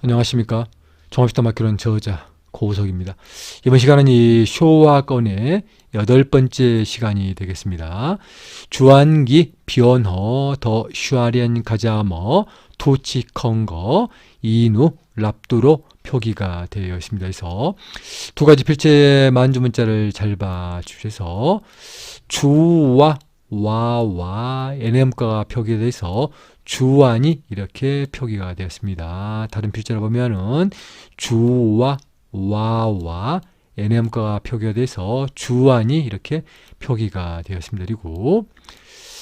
안녕하십니까. 종합식당 맡기는 저자 고우석입니다. 이번 시간은 이 쇼와 건의 여덟 번째 시간이 되겠습니다. 주안기 비언허 더 슈아리안 가자머 투치컹거 이누 랍두로 표기가 되어 있습니다. 그래서 두 가지 필체 만주 문자를 잘 봐주셔서 주와 와와 NM가가 표기돼서 주안이 이렇게 표기가 되었습니다. 다른 필자로 보면은 주와 와와 NM가가 표기가 돼서 주안이 이렇게 표기가 되었습니다. 그리고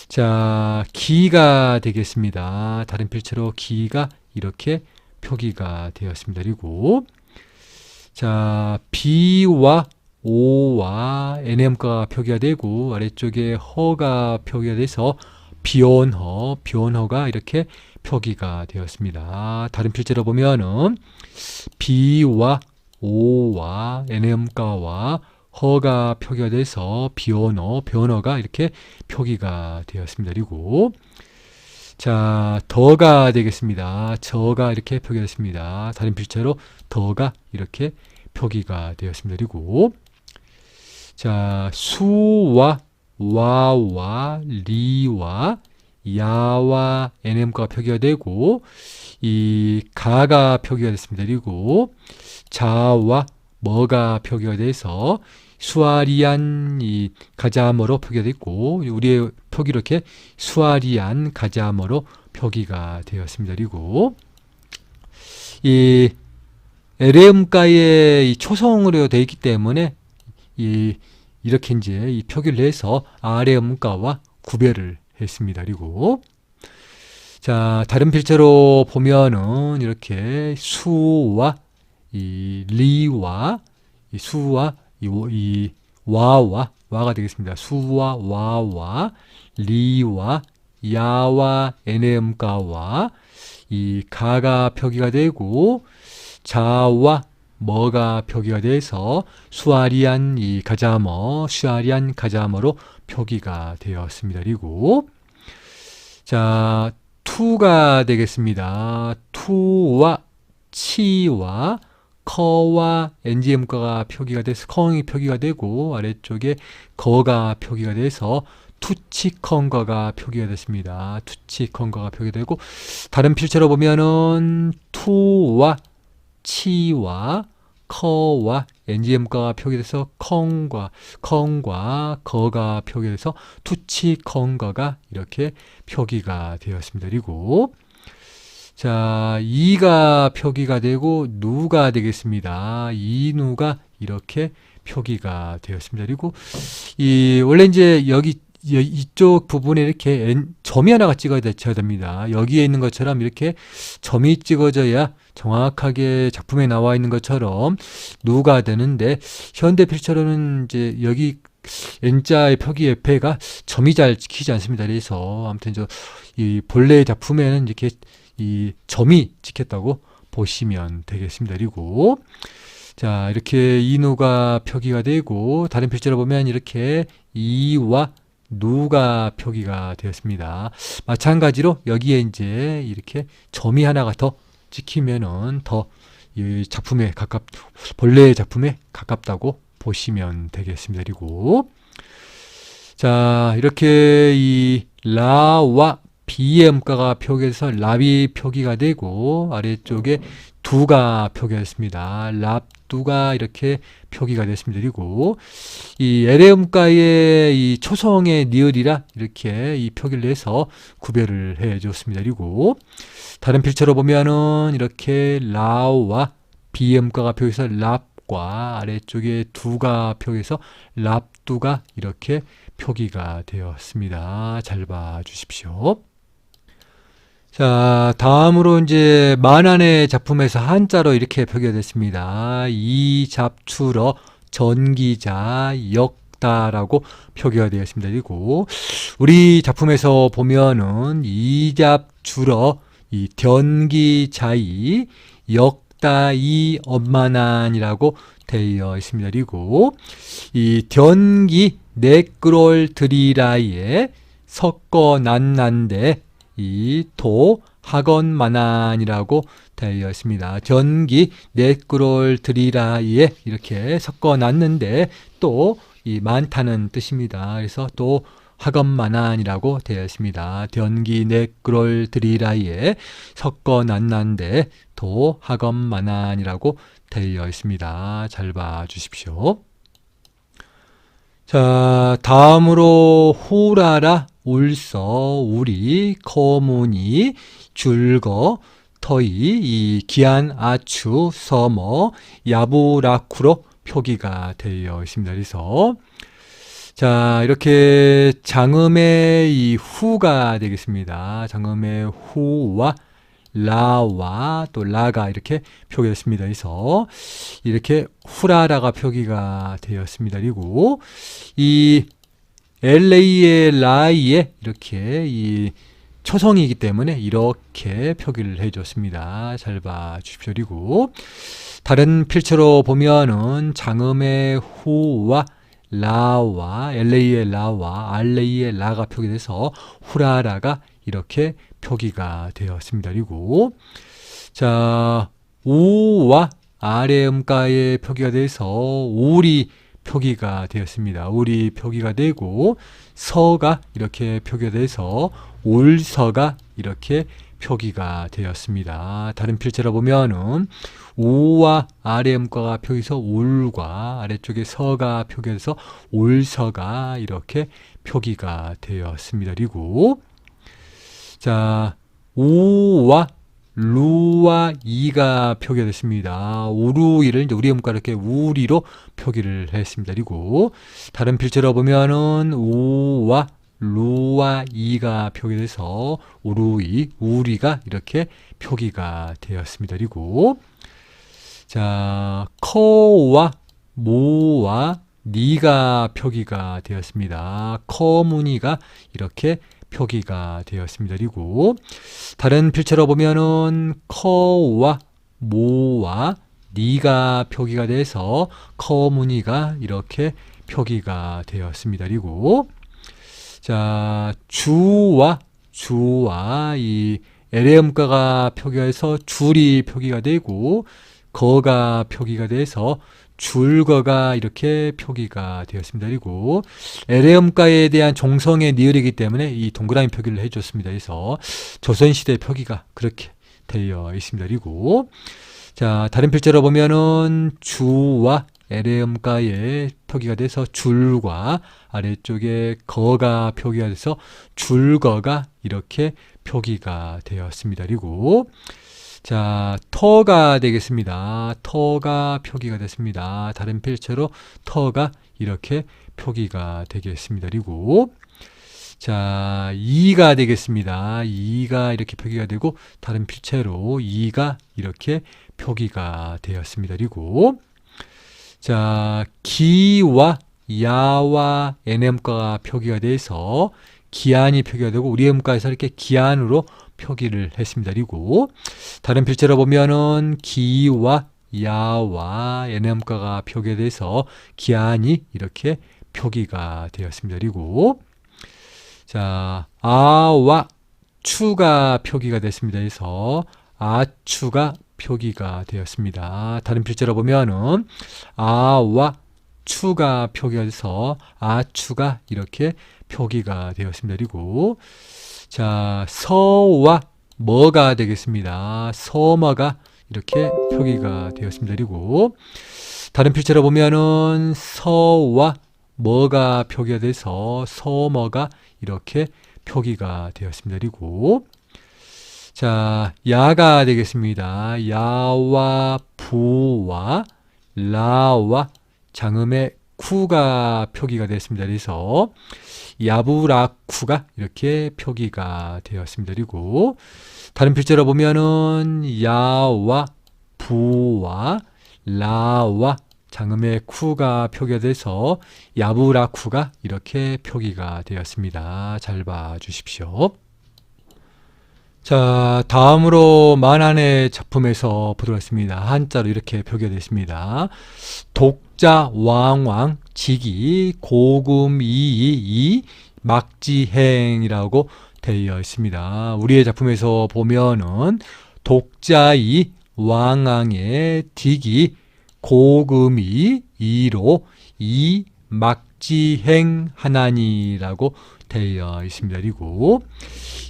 자 기가 되겠습니다. 다른 필체로 기가 이렇게 표기가 되었습니다. 그리고 자 비와 오와 NM가가 표기가 되고 아래쪽에 허가 표기가 돼서 비온허, 비온허가 이렇게 표기가 되었습니다. 다른 필체로 보면은 비와 오와 NM가와 허가 표기가 돼서 비온어, 변어가 이렇게 표기가 되었습니다. 그리고 자, 더가 되겠습니다. 저가 이렇게 표기됐습니다. 다른 필체로 더가 이렇게 표기가 되었습니다. 그리고 자, 수와 와와 리와 야와 NM가 표기가 되고 이 가가 표기가 됐습니다. 그리고 자와 뭐가 표기가 돼서 수아리안 이 가자머로 표기가 됐고 우리의 표기 이렇게 수아리안 가자머로 표기가 되었습니다. 그리고 이 LM가의 이 초성으로 되어 있기 때문에 이 이렇게 이제 이 표기를 해서 아래 문가와 구별을 했습니다. 그리고 자 다른 필체로 보면은 이렇게 수와 이 리와 이 수와 이, 이 와와 와가 되겠습니다. 수와 와와 리와 야와 NM가와 이 가가 표기가 되고 자와 뭐가 표기가 돼서 수아리안 이 가자머, 수아리안 가자머로 표기가 되었습니다. 그리고 자 투가 되겠습니다. 투와 치와 커와 NGM가가 표기가 돼서 컹이 표기가 되고 아래쪽에 거가 표기가 돼서 투치컹거가 표기가 됐습니다. 투치컹거가 표기되고 다른 필체로 보면은 투와 치와 커와 NGM가가 표기돼서 컹과 컹과 거가 표기돼서 투치컹거가 이렇게 표기가 되었습니다. 그리고 자 이가 표기가 되고 누가 되겠습니다. 이누가 이렇게 표기가 되었습니다. 그리고 이 원래 이제 여기 여- 이쪽 부분에 이렇게 점이 하나가 찍어져야 됩니다. 여기에 있는 것처럼 이렇게 점이 찍어져야 정확하게 작품에 나와 있는 것처럼 누가 되는데 현대 필체로는 이제 여기 N자의 표기 옆에가 점이 잘 찍히지 않습니다. 그래서 아무튼 저 이 본래 작품에는 이렇게 이 점이 찍혔다고 보시면 되겠습니다. 그리고 자 이렇게 이누가 표기가 되고 다른 필체로 보면 이렇게 이와 누가 표기가 되었습니다. 마찬가지로 여기에 이제 이렇게 점이 하나가 더 찍히면은 더 이 작품에 가깝 본래의 작품에 가깝다고 보시면 되겠습니다. 그리고 자 이렇게 이 라와 비의 음가가 표기해서 랍이 표기가 되고 아래쪽에 두가 표기했습니다. 랍두가 이렇게 표기가 됐습니다. 그리고 이 L의 음가의 이 초성의 니을이라 이렇게 이 표기를 해서 구별을 해 줬습니다. 그리고 다른 필체로 보면은 이렇게 라와 음가가 표기해서 랍과 아래쪽에 두가 표기해서 랍두가 이렇게 표기가 되었습니다. 잘 봐 주십시오. 자, 다음으로 이제 만안의 작품에서 한자로 이렇게 표기가 됐습니다. 이 잡추러 전기자 역다라고 표기가 되어 있습니다. 그리고 우리 작품에서 보면은 이 잡추러 이 변기자이 역다이 엄마난이라고 되어 있습니다. 그리고 이 변기 네크롤 드리라이에 섞어 난난데 이 도 학원 만안이라고 되어 있습니다. 전기 넷그롤 드리라이에 이렇게 섞어 놨는데 또 이 많다는 뜻입니다. 그래서 또 학업만한이라고 되어 있습니다. 전기 넷그롤 드리라이에 섞어 놨는데 또 학업만한이라고 되어 있습니다. 잘 봐 주십시오. 자, 다음으로 후라라, 울서, 우리, 거문이, 줄거, 터이, 이 기안, 아추, 서머, 야부라쿠로 표기가 되어 있습니다. 그래서 자, 이렇게 장음의 이 후가 되겠습니다. 장음의 후와 라와 또 라가 이렇게 표기됐습니다. 그래서 이렇게 후라라가 표기가 되었습니다. 그리고 이 LA의 라이에 이렇게 이 초성이기 때문에 이렇게 표기를 해줬습니다. 잘 봐 주십시오. 그리고 다른 필체로 보면은 장음의 후와 라와 LA의 라와 RA의 라가 표기돼서 후라라가 이렇게 표기가 되었습니다. 그리고 자 우와 아래 음가의 표기가 돼서 우리 표기가 되었습니다. 우리 표기가 되고 서가 이렇게 표기가 돼서 울서가 이렇게 표기가 되었습니다. 다른 필체로 보면은 아래 음가가 표기해서 울과 아래쪽에 서가 표기해서 울서가 이렇게 표기가 되었습니다. 그리고 자 우와 루와 이가 표기가 됐습니다. 우루이를 이제 우리 음가 이렇게 우리로 표기를 했습니다. 그리고 다른 필체로 보면은 우와 루와 이가 표기돼서 우루이, 우리가 이렇게 표기가 되었습니다. 그리고 자 커와 모와 니가 표기가 되었습니다. 커무니가 이렇게 표기가 되었습니다. 그리고 다른 필체로 보면은 커와 모와 니가 표기가 돼서 커무니가 이렇게 표기가 되었습니다. 그리고 자 주와 주와 이 LM가가 표기해서 줄이 표기가 되고 거가 표기가 돼서 줄거가 이렇게 표기가 되었습니다. 그리고 LM가에 대한 종성의 니을이기 때문에 이 동그라미 표기를 해줬습니다. 그래서 조선시대 표기가 그렇게 되어 있습니다. 그리고 자 다른 필자로 보면은 주와 LM가에 표기가 돼서 줄과 아래쪽에 거가 표기가 돼서 줄거가 이렇게 표기가 되었습니다. 그리고 자, 터가 되겠습니다. 터가 표기가 됐습니다. 다른 필체로 터가 이렇게 표기가 되겠습니다. 그리고 자, 이가 되겠습니다. 이가 이렇게 표기가 되고 다른 필체로 이가 이렇게 표기가 되었습니다. 그리고 자, 기와 야와 NM가가 표기가 돼서 기한이 표기가 되고 우리 음가에서 이렇게 기한으로 표기를 했습니다. 그리고 다른 필체로 보면은 기와 야와 NM가가 표기돼서 기한이 이렇게 표기가 되었습니다. 그리고 자 아와 추가 표기가 됐습니다. 그래서 아추가 표기가 되었습니다. 다른 필체로 보면은 아와 추가 표기가 돼서 아추가 이렇게 표기가 되었습니다. 그리고 자 서와 뭐가 되겠습니다. 서머가 이렇게 표기가 되었습니다. 그리고 다른 필체로 보면은 서와 뭐가 표기가 돼서 서머가 이렇게 표기가 되었습니다. 그리고 자 야가 되겠습니다. 야와 부와 라와 장음의 쿠가 표기가 됐습니다. 그래서 야부라쿠가 이렇게 표기가 되었습니다. 그리고 다른 필자로 보면은 야와 부와 라와 장음의 쿠가 표기가 돼서 야부라쿠가 이렇게 표기가 되었습니다. 잘 봐 주십시오. 자, 다음으로 만안의 작품에서 보도록 하겠습니다. 한자로 이렇게 표기가 되어 있습니다. 독자 왕왕 지기 고금 이이 막지행이라고 되어 있습니다. 우리의 작품에서 보면은 독자이 왕왕의 딕이 고금이 이로 이 막지행 하나니라고 되어 있습니다. 그리고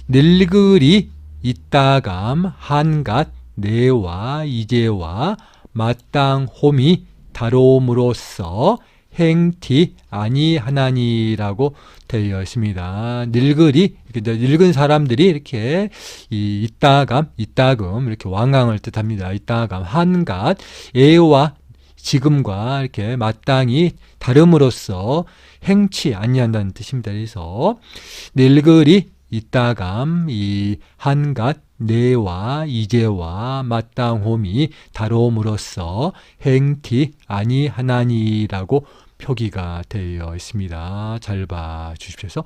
늙으리 이따감 한갓 내와 이제와 마땅홈이 다롬으로써 행티 아니하나니라고 되어 있습니다. 늙으리 늙은 사람들이 이렇게 이 이따감 이따금 이렇게 왕왕을 뜻합니다. 이따감 한갓 애와 지금과 이렇게 마땅히 다름으로써 행치 아니한다는 뜻입니다. 그래서 늙으리 이따감 이 한갓 내와 이제와 마땅홈이 다름으로써 행티 아니 하나니라고 표기가 되어 있습니다. 잘 봐 주십시오. 그래서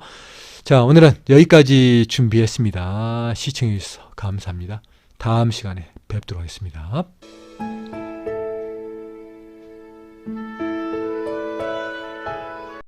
자, 오늘은 여기까지 준비했습니다. 시청해 주셔서 감사합니다. 다음 시간에 뵙도록 하겠습니다.